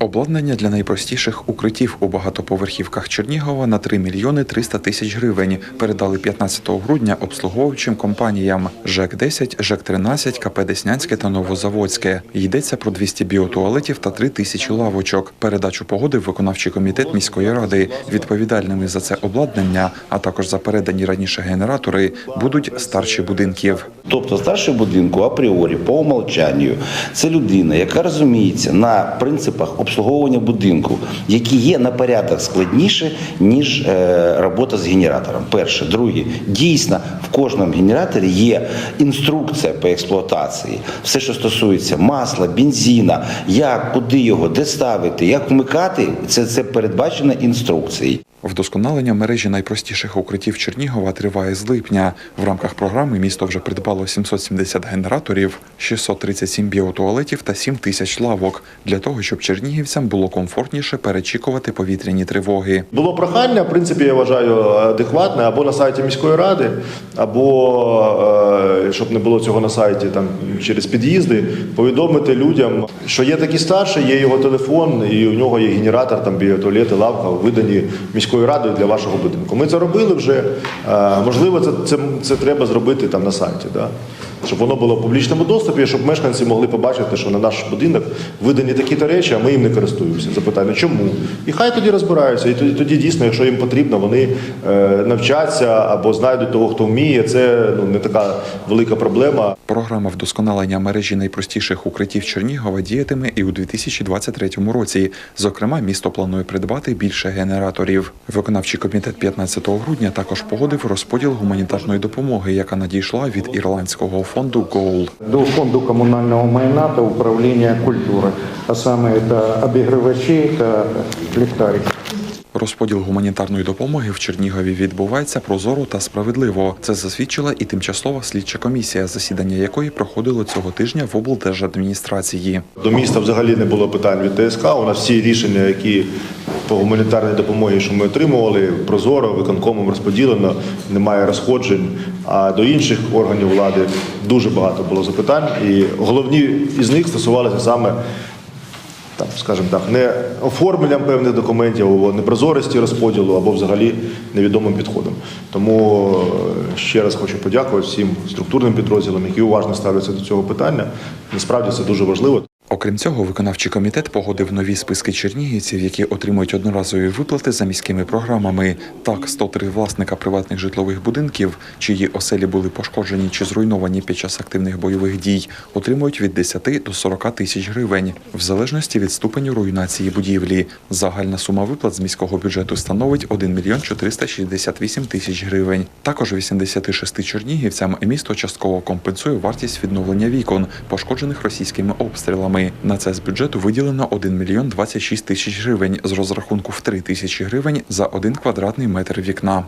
Обладнання для найпростіших укриттів у багатоповерхівках Чернігова на 3 мільйони 300 тисяч гривень передали 15 грудня обслуговуючим компаніям ЖЕК-10, ЖЕК-13, КП Деснянське та Новозаводське. Йдеться про 200 біотуалетів та 3 тисячі лавочок. Передачу погодив виконавчий комітет міської ради. Відповідальними за це обладнання, а також за передані раніше генератори, будуть старші будинків. Тобто старший будинку апріорі по умолчанню це людина, яка розуміється на принципах обслуговування будинку, які є на порядок складніше, ніж е, робота з генератором. Перше, друге, дійсно в кожному генераторі є інструкція по експлуатації. Все, що стосується масла, бензина, як, куди його, де ставити, як вмикати, це, це передбачено інструкцією. Вдосконалення мережі найпростіших укриттів Чернігова триває з липня. В рамках програми місто вже придбало 770 генераторів, 637 біотуалетів та 7 тисяч лавок для того, щоб чернігівцям було комфортніше перечікувати повітряні тривоги. Було прохання, в принципі, я вважаю, адекватне або на сайті міської ради, або е, щоб не було цього на сайті там через під'їзди, повідомити людям, що є такий старший, є його телефон, і у нього є генератор, там біотуалети, лавка, видані міською радою для вашого будинку. Ми це робили вже. Е, Можливо, це, це, це треба зробити там на сайті. Да? Щоб воно було в публічному доступі, щоб мешканці могли побачити, що на наш будинок видані такі-то речі, а ми їм не користуємося. Запитання, чому? І хай тоді розбираються. І тоді, тоді дійсно, якщо їм потрібно, вони е, навчаться або знайдуть того, хто вміє. Це ну не така велика проблема. Програма вдосконалення мережі найпростіших укриттів Чернігова діятиме і у 2023 році. Зокрема, місто планує придбати більше генераторів. Виконавчий комітет 15 грудня також погодив розподіл гуманітарної допомоги, яка надійшла від ірландського фонду «Гоул». до фонду комунального майна та управління культури, а саме це обігрівачі та ліхтарики. Розподіл гуманітарної допомоги в Чернігові відбувається прозоро та справедливо. Це засвідчила і тимчасова слідча комісія, засідання якої проходило цього тижня в облдержадміністрації. До міста взагалі не було питань від ТСК. У нас всі рішення, які по гуманітарній допомогі, що ми отримували, прозоро, виконкомом розподілено, немає розходжень. А до інших органів влади дуже багато було запитань, і головні із них стосувалися саме. Там, скажімо так, не оформленням певних документів, або непрозорості розподілу, або взагалі невідомим підходом. Тому е, ще раз хочу подякувати всім структурним підрозділам, які уважно ставляться до цього питання. Насправді це дуже важливо. Окрім цього, виконавчий комітет погодив нові списки чернігівців, які отримують одноразові виплати за міськими програмами. Так, 103 власника приватних житлових будинків, чиї оселі були пошкоджені чи зруйновані під час активних бойових дій, отримують від 10 до 40 тисяч гривень, в залежності від ступеню руйнації будівлі. Загальна сума виплат з міського бюджету становить 1 мільйон 468 тисяч гривень. Також 86 чернігівцям місто частково компенсує вартість відновлення вікон, пошкоджених російськими обстрілами. На це з бюджету виділено 1 мільйон 26 тисяч гривень з розрахунку в 3 тисячі гривень за один квадратний метр вікна.